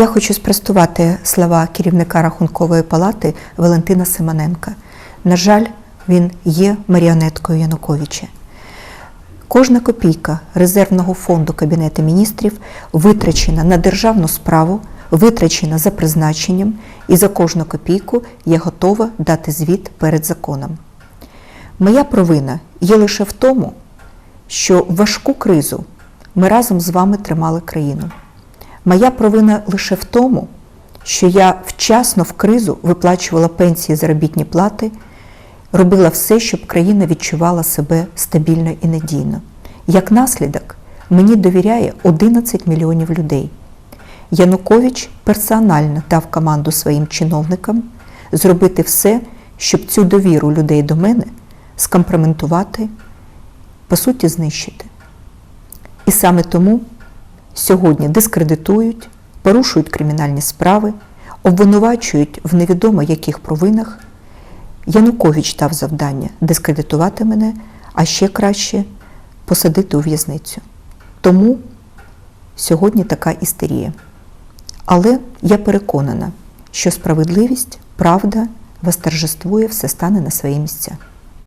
Я хочу спростувати слова керівника Рахункової палати Валентина Симоненка. На жаль, він є маріонеткою Януковича. Кожна копійка резервного фонду Кабінету міністрів витрачена на державну справу, витрачена за призначенням, і за кожну копійку я готова дати звіт перед законом. Моя провина є лише в тому, що важку кризу ми разом з вами тримали країну. Моя провина лише в тому, що я вчасно в кризу виплачувала пенсії заробітні плати, робила все, щоб країна відчувала себе стабільно і надійно. Як наслідок, мені довіряє 11 мільйонів людей. Янукович персонально дав команду своїм чиновникам зробити все, щоб цю довіру людей до мене скомпроментувати, по суті, знищити. І саме тому сьогодні дискредитують, порушують кримінальні справи, обвинувачують в невідомо яких провинах. Янукович дав завдання дискредитувати мене, а ще краще посадити у в'язницю. Тому сьогодні така істерія. Але я переконана, що справедливість, правда восторжествує, все стане на свої місця.